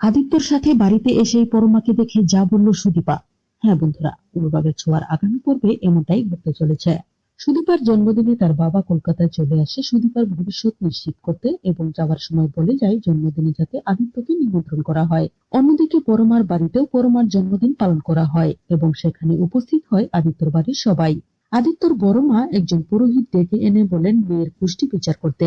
আদিত্যর সাথে বাড়িতে এসেই পরমাকে দেখে যা বলল সুদীপা। হ্যাঁ বন্ধুরা অনুরাগের ছোঁয়ার আগামী পর্বে এমনটাই ঘটতে চলেছে। সুদীপার জন্মদিনে তার বাবা কলকাতায় চলে আসে সুদীপার ভবিষ্যৎ নিশ্চিত করতে এবং যাওয়ার সময় বলে যায় জন্মদিনে যাতে আদিত্যকে নিমন্ত্রণ করা হয়। অন্যদিকে পরমার বাড়িতেও পরমার জন্মদিন পালন করা হয় এবং সেখানে উপস্থিত হয় আদিত্যর বাড়ির সবাই। আদিত্যর বড় মা একজন পুরোহিত ডেকে এনে বলেন, মেয়ের পুষ্টি বিচার করতে।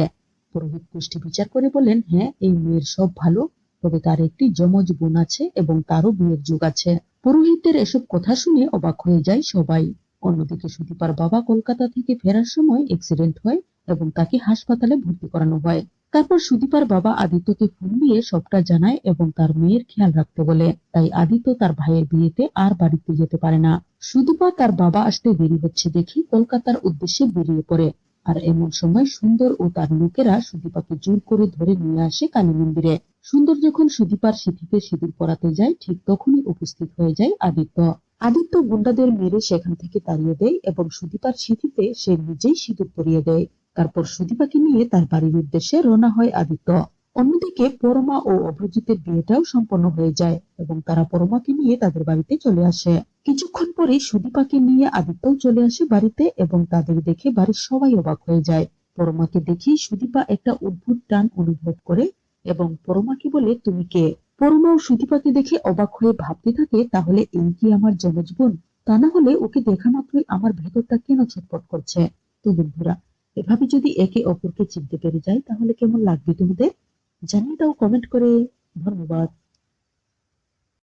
পুরোহিত পুষ্টি বিচার করে বলেন হ্যাঁ এই মেয়ের সব ভালো তবে তার একটি যমজ বোন আছে এবং তারও বিয়ের যুগ আছে। পুরোহিতদের এসব কথা শুনে অবাক হয়ে যায় সবাই। অন্যদিকে সুদীপার বাবা কলকাতা থেকে ফেরার সময় অ্যাক্সিডেন্ট হয় এবং তাকে হাসপাতালে ভর্তি করানো হয়। তারপর সুদীপার বাবা আদিত্যকে ফোন দিয়ে সবটা জানায় এবং তার মেয়ের খেয়াল রাখতে বলে। তাই আদিত্য তার ভাইয়ের বিয়েতে আর বাড়িতে যেতে পারে না। সুদীপা তার বাবা আসতে দেরি হচ্ছে দেখে কলকাতার উদ্দেশ্যে বেরিয়ে পড়ে। আর এমন সময় সুন্দর ও তার লোকেরা সুদীপাকে জোর করে ধরে নিয়ে আসে কালী মন্দিরে। সুন্দর যখন সুদীপার সিঁথিতে সিঁদুর পরাতে যায়, ঠিক তখনই উপস্থিত হয়ে যায় আদিত্য। আদিত্য গুন্ডাদের মেরে সেখান থেকে তাড়িয়ে দেয় এবং সুদীপার সিঁথিতে সে নিজেই সিঁদুর পরিয়ে দেয়। তারপর সুদীপাকে নিয়ে তার বাড়ির উদ্দেশ্যে রওনা হয় আদিত্য। অন্যদিকে পরমা ও অভ্রজিতের বিয়েটাও সম্পন্ন হয়ে যায় এবং তারা পরমাকে নিয়ে তাদের বাড়িতে চলে আসে। কিছুক্ষণ পরে সুদীপাকে নিয়ে আদিত্যও চলে আসে বাড়িতে এবং তাদের দেখে বাড়ির সবাই অবাক হয়ে যায়। পরমাকে দেখেই সুদীপা একটা অদ্ভুত টান অনুভব করে এবং পরমাকে বলে, তুমি কে? পরমা ও সুদীপাকে দেখে অবাক হয়ে ভাবতে থাকে, তাহলে এই কি আমার যমজ বোন তা না হলে ওকে দেখা মাত্রই আমার ভেতরটা কেন ছটফট করছে? তো বন্ধুরা, এভাবে যদি একে অপরকে চিনতে পেরে যায়, তাহলে কেমন লাগবে তোমাদের? জানিয়ে দাও কমেন্ট করে। ধন্যবাদ।